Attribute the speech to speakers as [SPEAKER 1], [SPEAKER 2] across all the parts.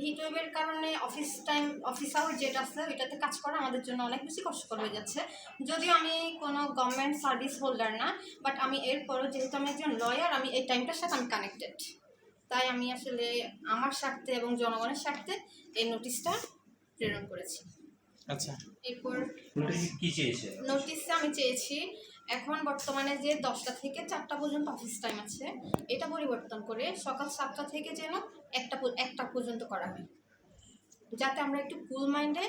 [SPEAKER 1] Hit ওয়েভের কারণে office time office hour যেটা আছে ওইটাতে কাজ করা আমাদের জন্য অনেক বেশি কষ্টকর হয়ে যাচ্ছে। যদিও আমি কোনো গভর্নমেন্ট সার্ভিস হোল্ডার না বাট আমি এরপরও যেহেতু আমি একজন লয়ার আমি এই টাইমটার সাথে আমি কানেক্টেড তাই আমি আসলে আমার স্বার্থে এবং জনগণের স্বার্থে এই নোটিশটা প্রেরণ করেছি।
[SPEAKER 2] আচ্ছা।
[SPEAKER 1] এরপর
[SPEAKER 3] কি চেয়েছে?
[SPEAKER 1] নোটিশে আমি চেয়েছি এখন বর্তমানে যে দশটা থেকে চারটা পর্যন্ত অফিস টাইম আছে, এটা পরিবর্তন করে সকাল সাতটা থেকে যেন একটা একটা পর্যন্ত করা হয়। যাতে আমরা একটু কুল মাইন্ডে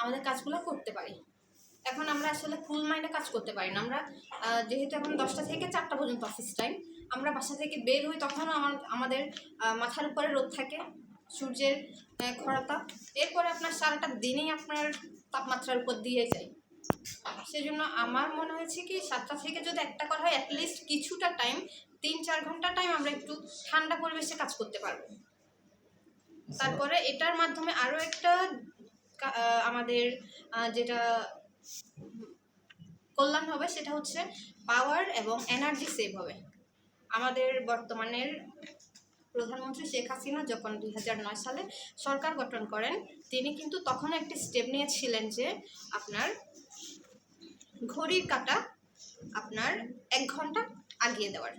[SPEAKER 1] আমাদের কাজগুলো করতে পারি। এখন আমরা আসলে ফুল মাইন্ডে কাজ করতে পারি না। আমরা যেহেতু এখন দশটা থেকে চারটা পর্যন্ত অফিস টাইম আমরা বাসা থেকে বের হই তখনও আমার, আমাদের মাথার উপরে রোদ থাকে, সূর্যের খরা তাপ। এরপরে আপনার সারাটা দিনেই আপনার তাপমাত্রার উপর দিয়ে যায়। সেজন্য আমার মনে হয়েছে কি, সাতটা থেকে যদি একটা করা হয় অ্যাটলিস্ট কিছুটা টাইম তিন চার ঘণ্টা টাইম আমরা একটু ঠান্ডা পরিবেশে কাজ করতে পারব। তারপরে এটার মাধ্যমে আরও একটা আমাদের যেটা কল্যাণ হবে, সেটা হচ্ছে পাওয়ার এবং এনার্জি সেভ হবে। আমাদের বর্তমানের প্রধানমন্ত্রী শেখ হাসিনা যখন দুই হাজার নয় সালে সরকার গঠন করেন, তিনি কিন্তু তখন একটি স্টেপ নিয়েছিলেন যে আপনার ঘড়ির কাটা আপনার এক ঘণ্টা আগিয়ে দেওয়ার।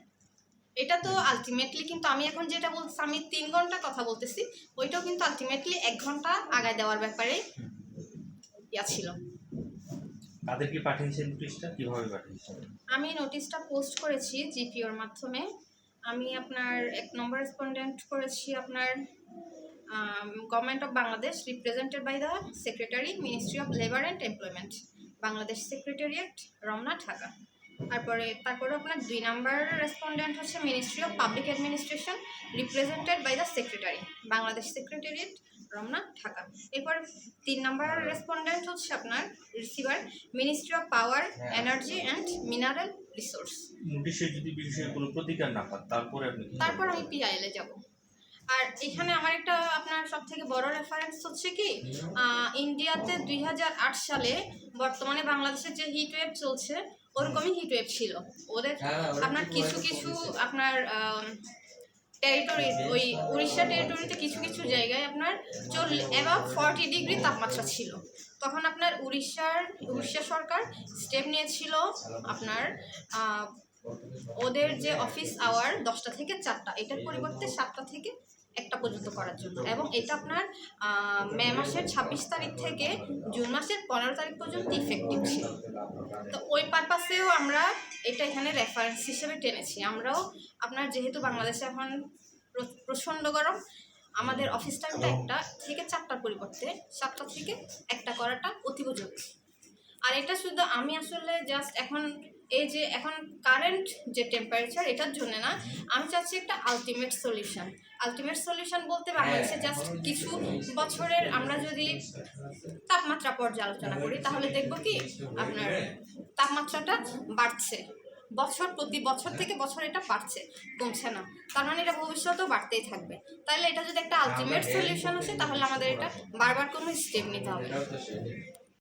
[SPEAKER 1] এটা তো আলটিমেটলি কিন্তু আমি এখন যেটা বলছি আমি তিন ঘণ্টা কথা বলতেছি ওইটাও কিন্তু আলটিমেটলি এক ঘণ্টা আগায় দেওয়ার ব্যাপারে ইয়া ছিল।
[SPEAKER 3] তাদেরকে পাঠিয়েছে নোটিশটা কীভাবে পাঠিয়েছে
[SPEAKER 1] আমি নোটিশটা পোস্ট করেছি জিপিওর মাধ্যমে। আমি আপনার এক নম্বর রেসপন্ডেন্ট করেছি আপনার government of Bangladesh represented by the secretary ministry of labour and employment Bangladesh secretariat Ramna Dhaka. তারপরে তারপরে আপনার দুই নাম্বার রেসপন্ডেন্ট হচ্ছে ministry of public administration represented by the secretary Bangladesh secretariat Ramna Dhaka. এরপর তিন number respondent হচ্ছে আপনার receiver ministry of power energy and mineral resource
[SPEAKER 3] নোটিশে যদি বিষয়ে কোনো প্রতিকার না পান তারপরে আপনি
[SPEAKER 1] তারপর আমি পিআইএলে যাব। আর এখানে আমার একটা আপনার সব থেকে বড় রেফারেন্স হচ্ছে কি ইন্ডিয়াতে দুই হাজার আট সালে বর্তমানে বাংলাদেশের যে হিট ওয়েভ চলছে ওরকমই হিট ওয়েভ ছিল। ওদের আপনার কিছু কিছু আপনার টেরিটরি ওই উড়িষ্যা টেরিটরিতে কিছু কিছু জায়গায় আপনার চল্লিশ অ্যাবাভ ফর্টি ডিগ্রি তাপমাত্রা ছিল। তখন আপনার উড়িষ্যার উড়িষ্যা সরকার স্টেপ নিয়েছিল আপনার ওদের যে অফিস আওয়ার দশটা থেকে চারটা, এটার পরিবর্তে সাতটা থেকে একটা পর্যন্ত করার জন্য। এবং এটা আপনার মে মাসের ছাব্বিশ তারিখ থেকে জুন মাসের পনেরো তারিখ পর্যন্ত ইফেক্টিভ ছিল। তো ওই পারপাসেও আমরা এটা এখানে রেফারেন্স হিসেবে টেনেছি। আমরাও আপনার যেহেতু বাংলাদেশে এখন প্রচণ্ড গরম, আমাদের অফিস টাইমটা একটা থেকে চারটার পরিবর্তে সাতটা থেকে একটা করাটা অতীব জরুরি আর এটা শুধু আমি আসলে জাস্ট এখন এই যে এখন কারেন্ট যে টেম্পারেচার এটার জন্য না আমি চাচ্ছি একটা আলটিমেট সলিউশন আলটিমেট সলিউশন বলতে বাংলাদেশে জাস্ট কিছু বছরের আমরা যদি তাপমাত্রা পর্যালোচনা করি তাহলে দেখব কি আপনার তাপমাত্রাটা বাড়ছে। বছর প্রতি বছর থেকে বছর এটা বাড়ছে কমছে না। তার মানে এটা ভবিষ্যতেও বাড়তেই থাকবে। তাহলে এটা যদি একটা আলটিমেট সলিউশন আসে তাহলে আমাদের এটা বারবার কোনো স্টেপ নিতে হবে।